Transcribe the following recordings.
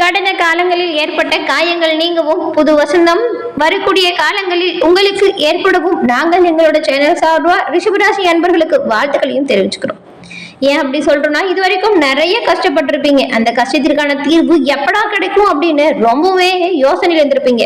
கடந்த காலங்களில் ஏற்பட்ட காயங்கள் நீங்கவும் புது வசந்தம் வரக்கூடிய காலங்களில் உங்களுக்கு ஏற்படவும் நாங்கள் எங்களோட சேனல் சார்பா ரிஷபராசி அன்பர்களுக்கு வாழ்த்துக்களையும் தெரிவிச்சுக்கிறோம். ஏன் அப்படி சொல்றோம்னா இது வரைக்கும் நிறைய கஷ்டப்பட்டிருப்பீங்க. அந்த கஷ்டத்திற்கான தீர்வு எப்படா கிடைக்கும் அப்படின்னு ரொம்பவே யோசனையில் இருந்திருப்பீங்க.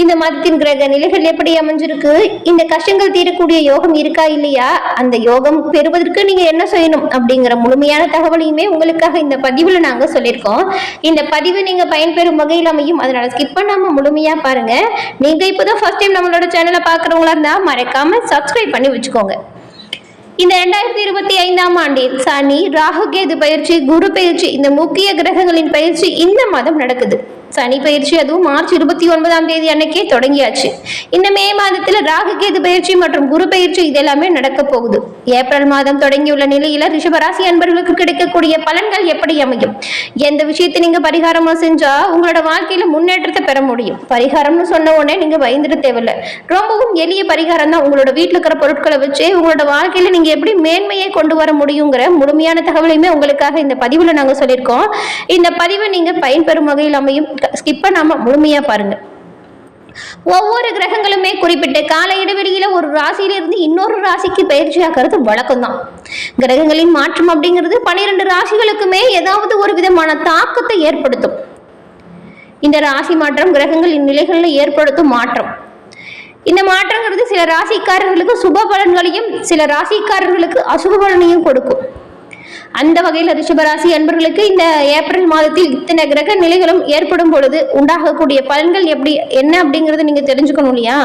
இந்த மதத்தின் கிரக நிலைகள் எப்படி அமைஞ்சிருக்கு? இந்த கஷ்டங்கள் தீரக்கூடிய யோகம் இருக்கா இல்லையா? அந்த யோகம் பெறுவதற்கு நீங்க என்ன செய்யணும் அப்படிங்கிற முழுமையான தகவலையுமே உங்களுக்காக இந்த பதிவுல நாங்க சொல்லியிருக்கோம். இந்த பதிவு நீங்க பயன்பெறும் வகையில் அமையும். அதனால ஸ்கிப் பண்ணாம முழுமையா பாருங்க. நீங்க இப்போதான் ஃபர்ஸ்ட் டைம் நம்மளோட சேனலை பாக்குறவங்களா இருந்தா மறக்காம சப்ஸ்கிரைப் பண்ணி வச்சுக்கோங்க. இந்த ரெண்டாயிரத்தி இருபத்தி ஐந்தாம் ஆண்டில் சனி ராகு கேது பயிற்சி குரு பயிற்சி இந்த முக்கிய கிரகங்களின் பயிற்சி இந்த மாதம் நடக்குது. சனி பயிற்சி அதுவும் மார்ச் இருபத்தி ஒன்பதாம் தேதி அன்னைக்கே தொடங்கியாச்சு. இந்த மே மாதத்துல ராகு கேது பயிற்சி மற்றும் குரு பயிற்சி இது எல்லாமே நடக்க போகுது. ஏப்ரல் மாதம் தொடங்கியுள்ள நிலையில ரிஷபராசி அன்பர்களுக்கு கிடைக்கக்கூடிய பலன்கள் எப்படி அமையும்? எந்த விஷயத்தை நீங்க பரிகாரமா செஞ்சா உங்களோட வாழ்க்கையில முன்னேற்றத்தை பெற முடியும்? பரிகாரம்னு சொன்ன உடனே நீங்க பயந்துட தேவையில்லை. ரொம்பவும் எளிய பரிகாரம் தான் உங்களோட வீட்டுல இருக்கிற பொருட்களை வச்சு உங்களோட வாழ்க்கையில நீங்க எப்படி மேன்மையை கொண்டு வர முடியுங்கிற முழுமையான தகவலையுமே உங்களுக்காக இந்த பதிவுல நாங்க சொல்லியிருக்கோம். இந்த பதிவை நீங்க பயன்பெறும் வகையில் அமையும். ஸ்கிப் பண்ணாம முழுமையா பாருங்க. ஒவ்வொரு கிரகங்களுமே குறிப்பிட்ட கால இடைவெளியில ஒரு ராசியிலிருந்து இன்னொரு ராசிக்கு பயிற்சி ஆகிறது வழக்கம்தான். கிரகங்களின் மாற்றம் அப்படிங்கிறது பனிரெண்டு ராசிகளுக்குமே ஏதாவது ஒரு விதமான தாக்கத்தை ஏற்படுத்தும். இந்த ராசி மாற்றம் கிரகங்களின் நிலைகளில் ஏற்படுத்தும் மாற்றம். இந்த மாற்றங்கிறது சில ராசிக்காரர்களுக்கு சுப பலன்களையும் சில ராசிக்காரர்களுக்கு அசுப பலனையும் கொடுக்கும். அந்த வகையில் ரிஷபராசி அன்பர்களுக்கு இந்த ஏப்ரல் மாதத்தில் இத்தனை கிரக நிலைகளும் ஏற்படும் பொழுது உண்டாகக்கூடிய பலன்கள் எப்படி என்ன அப்படிங்கறத நீங்க தெரிஞ்சுக்கணும் இல்லையா?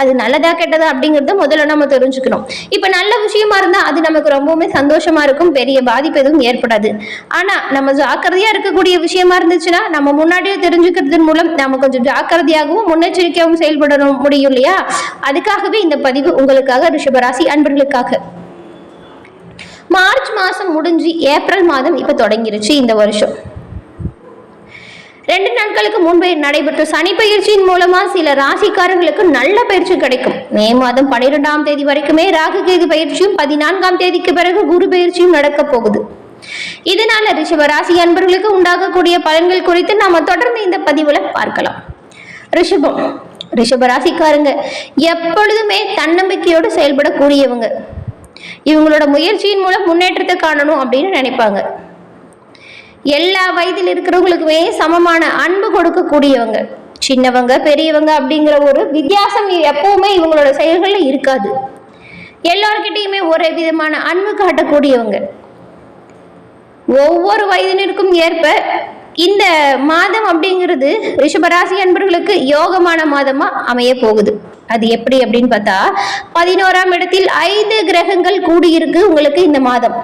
அது நல்லதா கெட்டதா அப்படிங்கறத முதல்ல நம்ம தெரிஞ்சுக்கணும். இப்ப நல்ல விஷயமா இருந்தா அது நமக்கு ரொம்பவுமே சந்தோஷமா இருக்கும் பெரிய பாதிப்பு எதுவும் ஏற்படாது. ஆனா நம்ம ஜாக்கிரதையா இருக்கக்கூடிய விஷயமா இருந்துச்சுன்னா நம்ம முன்னாடியே தெரிஞ்சுக்கிறதன் மூலம் நம்ம கொஞ்சம் ஜாக்கிரதையாகவும் முன்னெச்சரிக்கையாகவும் செயல்பட முடியும் இல்லையா? அதுக்காகவே இந்த பதிவு உங்களுக்காக ரிஷபராசி அன்பர்களுக்காக. மார்ச் மாதம் முடிஞ்சு ஏப்ரல் மாதம் இப்போ தொடங்கிருச்சு இந்த வருஷம். ரெண்டு நாட்களுக்கு முன்பு நடைபெற்ற சனி பயிற்சியின் மூலமா சில ராசிக்காரர்களுக்கு நல்ல பயிற்சி கிடைக்கும். மே மாதம் பன்னிரெண்டாம் தேதி வரைக்குமே ராகு கேது பயிற்சியும் பதினான்காம் தேதிக்கு பிறகு குரு பயிற்சியும் நடக்க போகுது. இதனால ரிஷப ராசி அன்பர்களுக்கு உண்டாகக்கூடிய பலன்கள் குறித்து நாம தொடர்ந்து இந்த பதிவுல பார்க்கலாம். ரிஷபம். ரிஷப ராசிக்காரங்க எப்பொழுதுமே தன்னம்பிக்கையோடு செயல்படக்கூடியவங்க. இவங்களோட முயற்சியின் மூலம் முன்னேற்றத்தை காணணும் அப்படின்னு நினைப்பாங்க. எல்லா வயதில் இருக்கிறவங்களுக்குமே சமமான அன்பு கொடுக்கக்கூடியவங்க. சின்னவங்க பெரியவங்க அப்படிங்கிற ஒரு வித்தியாசம் எப்பவுமே இவங்களோட செயல்களில் இருக்காது. எல்லார்கிட்டயுமே ஒரே விதமான அன்பு காட்டக்கூடியவங்க. ஒவ்வொரு வயதினருக்கும் ஏற்ப இந்த மாதம் அப்படிங்கிறது ரிஷபராசி அன்பர்களுக்கு யோகமான மாதமா அமைய போகுது. அது எப்படி அப்படின்னு பார்த்தா பதினோராம் இடத்தில் ஐந்து கிரகங்கள் கூடியிருக்கு உங்களுக்கு இந்த மாதம்.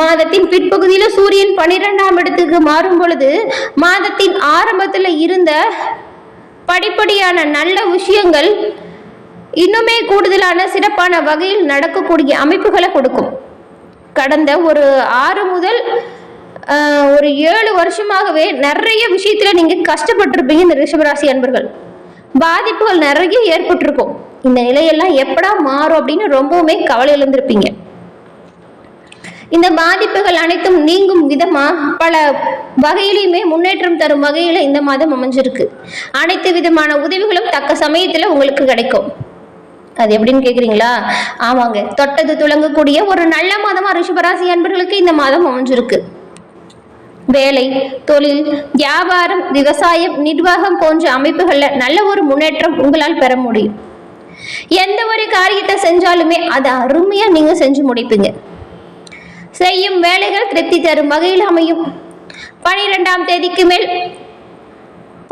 மாதத்தின் பிற்பகுதியில சூரியன் பனிரெண்டாம் இடத்துக்கு மாறும் பொழுது மாதத்தின் ஆரம்பத்துல இருந்த படிப்படியான நல்ல விஷயங்கள் இன்னுமே கூடுதலான சிறப்பான வகையில் நடக்கக்கூடிய அமைப்புகளை கொடுக்கும். கடந்த ஒரு ஆறு முதல் ஒரு ஏழு வருஷமாகவே நிறைய விஷயத்துல நீங்க கஷ்டப்பட்டிருப்பீங்க இந்த ரிஷபராசி அன்பர்கள். பாதிப்புகள் நிறைய ஏற்பட்டிருக்கும். இந்த நிலையெல்லாம் எப்படா மாறும் அப்படின்னு ரொம்பவுமே கவலை எழுந்திருப்பீங்க இந்த பாதிப்புகள் அனைத்தும் நீங்கும் விதமா பல வகையிலையுமே முன்னேற்றம் தரும் வகையில இந்த மாதம் அமைஞ்சிருக்கு. அனைத்து விதமான உதவிகளும் தக்க சமயத்துல உங்களுக்கு கிடைக்கும். அது எப்படின்னு கேக்குறீங்களா? ஆமாங்க. தொட்டது துளங்கக்கூடிய ஒரு நல்ல மாதமா ரிஷபராசி அன்பர்களுக்கு இந்த மாதம் அமைஞ்சிருக்கு. வேலை தொழில் வியாபாரம் விவசாயம் நிர்வாகம் போன்ற அமைப்புகளில் நல்ல ஒரு முன்னேற்றம் உங்களால் பெற முடியும். எந்த ஒரு காரியத்தை செஞ்சாலுமே அதை அருமையாக நீங்கள் செஞ்சு முடிப்பீங்க. செய்யும் வேலைகள் திருப்தி தரும் வகையில் அமையும். பனிரெண்டாம் தேதிக்கு மேல்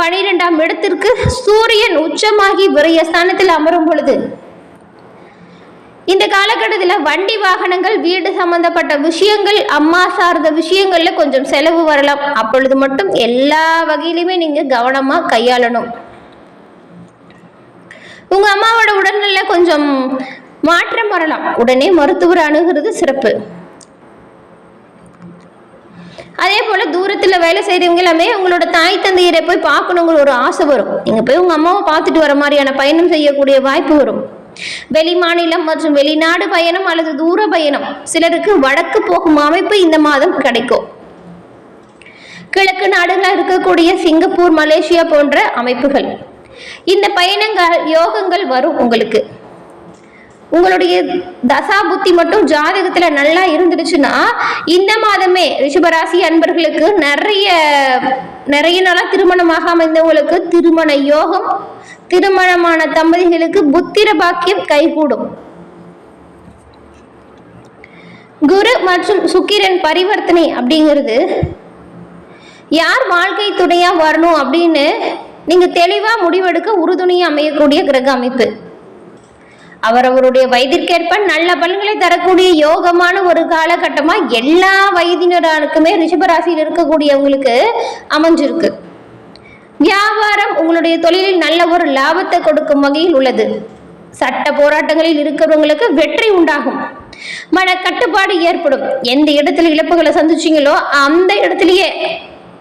பனிரெண்டாம் இடத்திற்கு சூரியன் உச்சமாகி விரைய ஸ்தானத்தில் அமரும் பொழுது இந்த காலகட்டத்தில் வண்டி வாகனங்கள் வீடு சம்பந்தப்பட்ட விஷயங்கள் அம்மா சார்ந்த விஷயங்கள்ல கொஞ்சம் செலவு வரலாம். அப்பொழுது மட்டும் எல்லா வகையிலுமே நீங்க கவனமா கையாளணும். உங்க அம்மாவோட உடல்நிலை கொஞ்சம் மாற்றம் வரலாம். உடனே மருத்துவர் அணுகிறது சிறப்பு. அதே போல தூரத்துல வேலை செய்றவங்க எல்லாமே உங்களோட தாய் தந்தையரை போய் பார்க்கணுங்கிற ஒரு ஆசை வரும். நீங்க போய் உங்க அம்மாவை பார்த்துட்டு வர மாதிரியான பயணம் செய்யக்கூடிய வாய்ப்பு வரும். வெளி மாநிலம் மற்றும் வெளிநாடு பயணம் அல்லது தூர பயணம் சிலருக்கு வடக்கு போகும் அமைப்பு இந்த மாதம் கிடைக்கும். கிழக்கு நாடுகளில் இருக்கக்கூடிய சிங்கப்பூர் மலேசியா போன்ற அமைப்புகள். இந்த பயணங்கள் யோகங்கள் வரும் உங்களுக்கு. உங்களுடைய தசா புத்தி மட்டும் ஜாதகத்துல நல்லா இருந்துடுச்சுன்னா இந்த மாதமே ரிஷபராசி அன்பர்களுக்கு நிறைய நிறைய நாளா திருமணமாக அமைந்தவங்களுக்கு திருமண யோகம் திருமணமான தம்பதிகளுக்கு புத்திர பாக்கியம் கைகூடும். குரு மற்றும் சுக்கிரன் பரிவர்த்தனை அப்படிங்கிறது. யார் வாழ்க்கை துணையா வரணும் அப்படின்னு நீங்க தெளிவா முடிவெடுக்க உறுதுணையா அமையக்கூடிய கிரக அமைப்பு. அவரவருடைய வயதிற்கேற்ப நல்ல பலன்களை தரக்கூடிய யோகமான ஒரு காலகட்டமா எல்லா வயதினராருக்குமே ரிஷபராசியில் இருக்கக்கூடியவங்களுக்கு அமைஞ்சிருக்கு. வியாபாரம் உங்களுடைய தொழிலில் நல்ல ஒரு லாபத்தை கொடுக்கும் வகையில் உள்ளது. சட்ட போராட்டங்களில் இருக்கிறவங்களுக்கு வெற்றி உண்டாகும். மன கட்டுப்பாடு ஏற்படும். எந்த இடத்துல இழப்புகளை சந்திச்சீங்களோ அந்த இடத்துலயே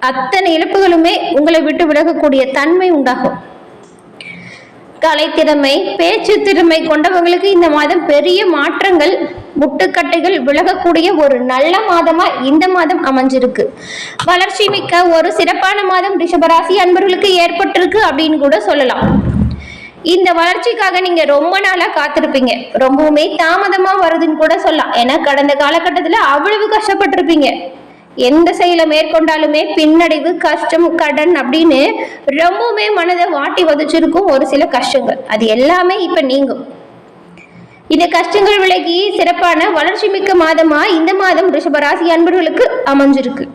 அத்தனை இழப்புகளுமே உங்களை விட்டு விலகக்கூடிய தன்மை உண்டாகும். கலைத்திறமை பேச்சு திறமை கொண்டவங்களுக்கு இந்த மாதம் பெரிய மாற்றங்கள் முட்டுக்கட்டைகள் விலகக்கூடிய ஒரு நல்ல மாதமா இந்த மாதம் அமைஞ்சிருக்கு. வளர்ச்சி மிக்க ஒரு சிறப்பான மாதம் ரிஷபராசி அன்பர்களுக்கு ஏற்பட்டிருக்கு அப்படின்னு கூட சொல்லலாம். இந்த வளர்ச்சிக்காக நீங்க ரொம்ப நாளா காத்திருப்பீங்க. ரொம்பவுமே தாமதமா வருதுன்னு கூட சொல்லலாம். ஏன்னா கடந்த காலகட்டத்துல அவ்வளவு கஷ்டப்பட்டிருப்பீங்க. எந்த செயலை மேற்கொண்டாலுமே பின்னடைவு கஷ்டம் கடன் அப்படின்னு ரொம்பவுமே மனதை வாட்டி வதச்சிருக்கும் ஒரு சில கஷ்டங்கள். அது எல்லாமே இப்ப நீங்கும். இந்த கஷ்டங்கள் விலகி சிறப்பான வளர்ச்சி மிக்க மாதமா இந்த மாதம் ரிஷபராசி அன்பர்களுக்கு அமைஞ்சிருக்கு.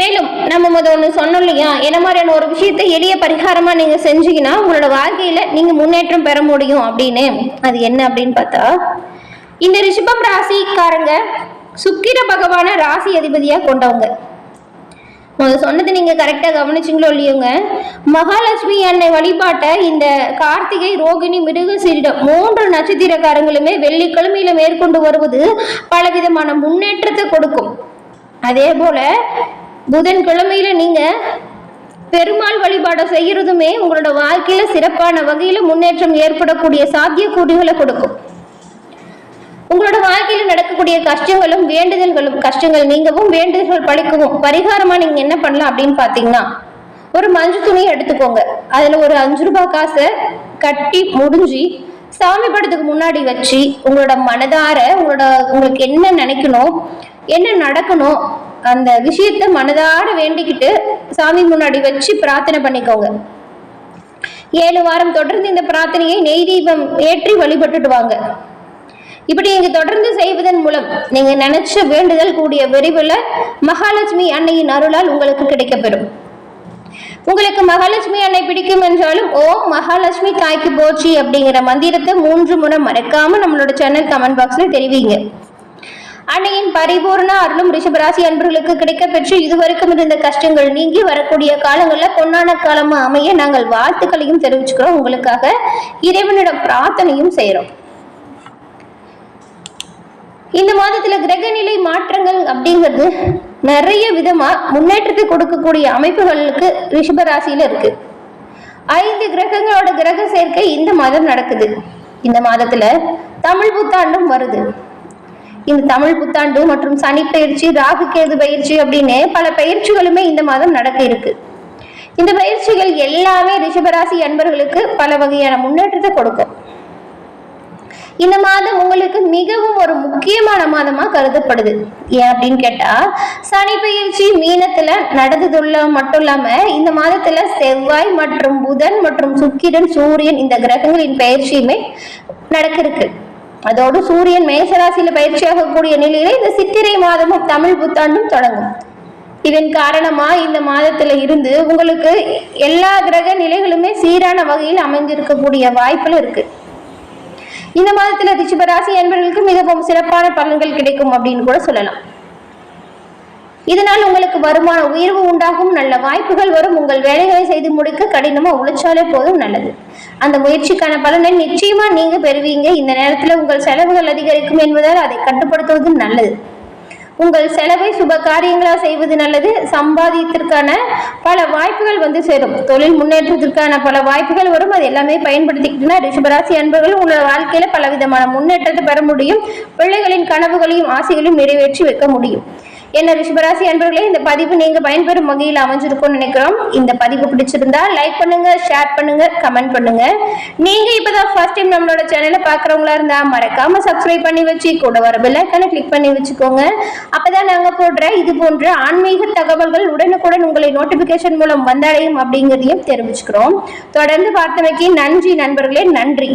மேலும் நம்ம முத ஒன்று சொன்னோம் இல்லையா? என்ன மாதிரியான ஒரு விஷயத்தை எளிய பரிகாரமா நீங்க செஞ்சீங்கன்னா உங்களோட வாழ்க்கையில நீங்க முன்னேற்றம் பெற முடியும் அப்படின்னு. அது என்ன அப்படின்னு பார்த்தா இந்த ரிஷபம் ராசிக்காரங்க சுக்கிர பகவான ராசி அதிபதியாக கொண்டவங்க. சொன்னது நீங்க கரெக்டா கவனிச்சிங்களோ இல்லையோங்க. மகாலட்சுமி அன்னை வழிபாட்டை இந்த கார்த்திகை ரோகிணி மிருகசீரிடம் மூன்று நட்சத்திரக்காரங்களுமே வெள்ளிக்கிழமையில மேற்கொண்டு வருவது பலவிதமான முன்னேற்றத்தை கொடுக்கும். அதே போல புதன் கிழமையில நீங்க பெருமாள் வழிபாடை செய்யறதுமே உங்களோட வாழ்க்கையில சிறப்பான வகையில முன்னேற்றம் ஏற்படக்கூடிய சாத்தியக்கூறுகளை கொடுக்கும். உங்களோட வாழ்க்கையில நடக்கக்கூடிய கஷ்டங்களும் வேண்டுதல்களும் கஷ்டங்கள் நீங்கவும் வேண்டுதல்கள் பழிக்கவும் பரிகாரமா நீங்க என்ன பண்ணலாம் அப்படின்னு பாத்தீங்கன்னா ஒரு மஞ்சள் துணியை எடுத்துக்கோங்க. அதுல ஒரு அஞ்சு ரூபாய் காசை கட்டி முடிஞ்சு சாமி படத்துக்கு முன்னாடி வச்சு உங்களோட மனதார உங்களோட உங்களுக்கு என்ன நினைக்கணும் என்ன நடக்கணும் அந்த விஷயத்த மனதார வேண்டிக்கிட்டு சாமி முன்னாடி வச்சு பிரார்த்தனை பண்ணிக்கோங்க. ஏழு வாரம் தொடர்ந்து இந்த பிரார்த்தனையை நெய் தீபம் ஏற்றி வழிபட்டுட்டு வாங்க. இப்படி நீங்க தொடர்ந்து செய்வதன் மூலம் நீங்க நினைச்ச வேண்டுதல் கூடிய விரைவில் மகாலட்சுமி அன்னையின் அருளால் உங்களுக்கு கிடைக்கப்பெறும். உங்களுக்கு மகாலட்சுமி அன்னை பிடிக்கும் என்றாலும் ஓம் மகாலட்சுமி தாய்க்கு போச்சி அப்படிங்கிற மந்திரத்தை மூன்று முறை மறக்காம நம்மளோட சேனல் கமெண்ட் பாக்ஸ்ல தெரிவிங்க. அன்னையின் பரிபூர்ண அருளும் ரிஷபராசி அன்பர்களுக்கு கிடைக்க பெற்று இதுவரைக்கும் இருந்த கஷ்டங்கள் நீங்கி வரக்கூடிய காலங்களில் பொன்னான காலமாக அமைய நாங்கள் வாழ்த்துக்களையும் தெரிவிச்சுக்கிறோம். உங்களுக்காக இறைவனிடம் பிரார்த்தனையும் செய்கிறோம் இந்த மாதத்துல கிரகநிலை மாற்றங்கள் அப்படிங்கிறது நிறைய விதமா முன்னேற்றத்தை கொடுக்கக்கூடிய அமைப்புகளுக்கு ரிஷபராசியில இருக்கு. ஐந்து கிரகங்களோட கிரக சேர்க்கை இந்த மாதம் நடக்குது. இந்த மாதத்துல தமிழ் புத்தாண்டும் வருது. இந்த தமிழ் புத்தாண்டு மற்றும் சனி பயிற்சி ராகு கேது பயிற்சி அப்படின்னு பல பயிற்சிகளுமே இந்த மாதம் நடக்க இருக்கு. இந்த பயிற்சிகள் எல்லாமே ரிஷபராசி அன்பர்களுக்கு பல வகையான முன்னேற்றத்தை கொடுக்கும். இந்த மாதம் உங்களுக்கு மிகவும் ஒரு முக்கியமான மாதமா கருதப்படுது. ஏன் அப்படின்னு கேட்டா சனி பயிற்சி மீனத்துல நடந்ததுள்ள மட்டும் இல்லாம இந்த மாதத்துல செவ்வாய் மற்றும் புதன் மற்றும் சுக்கிரன் சூரியன் இந்த கிரகங்களின் பயிற்சியுமே நடக்க இருக்கு அதோடு சூரியன் மேசராசியில பயிற்சியாகக்கூடிய நிலையில இந்த சித்திரை மாதமும் தமிழ் புத்தாண்டும் தொடங்கும். இதன் காரணமா இந்த மாதத்துல இருந்து உங்களுக்கு எல்லா கிரக நிலைகளுமே சீரான வகையில் அமைஞ்சிருக்கக்கூடிய வாய்ப்புல இருக்கு. இந்த மாதத்துல ரிஷபராசி என்பவர்களுக்கு மிகவும் சிறப்பான பலன்கள் கிடைக்கும் அப்படின்னு கூட சொல்லலாம். இதனால் உங்களுக்கு வருமான உயர்வு உண்டாகும் நல்ல வாய்ப்புகள் வரும் உங்கள் வேலைகளை செய்து முடிக்க கடினமா உழைச்சாலே போதும் நல்லது. அந்த முயற்சிக்கான பலனை நிச்சயமா நீங்க பெறுவீங்க. இந்த நேரத்துல உங்கள் செலவுகள் அதிகரிக்கும் என்பதால் அதை கட்டுப்படுத்துவது நல்லது. உங்கள் செலவை சுப காரியங்களா செய்வது நல்லது. சம்பாதியத்திற்கான பல வாய்ப்புகள் வந்து சேரும். தொழில் முன்னேற்றத்திற்கான பல வாய்ப்புகள் வரும். அது எல்லாமே பயன்படுத்திக்கிட்டுனா ரிஷபராசி அன்பர்கள் உங்களோட வாழ்க்கையில பல விதமான முன்னேற்றத்தை பெற முடியும். பிள்ளைகளின் கனவுகளையும் ஆசைகளையும் நிறைவேற்றி வைக்க முடியும். என்ன ரிஷபராசி அன்பர்களே இந்த பதிவு நீங்க பயன்பெறும் வகையில் அமைஞ்சிருக்கும்னு நினைக்கிறோம். இந்த பதிவு பிடிச்சிருந்தா லைக் பண்ணுங்க ஷேர் பண்ணுங்க கமெண்ட் பண்ணுங்க. நீங்க இப்பதான் ஃபர்ஸ்ட் டைம் நம்மளோட சேனலை பாக்குறவங்களா இருந்தா மறக்காம சப்ஸ்கிரைப் பண்ணி வச்சு கூட வர பெல்லைக்கான கிளிக் பண்ணி வச்சுக்கோங்க. அப்பதான் நாங்க போடுற இது போன்ற ஆன்மீக தகவல்கள் உடனுக்குடன் உங்களை நோட்டிபிகேஷன் மூலம் வந்தடையும் அப்படிங்கிறதையும் தெரிவிச்சுக்கிறோம். தொடர்ந்து பார்த்தமைக்கு நன்றி நண்பர்களே நன்றி.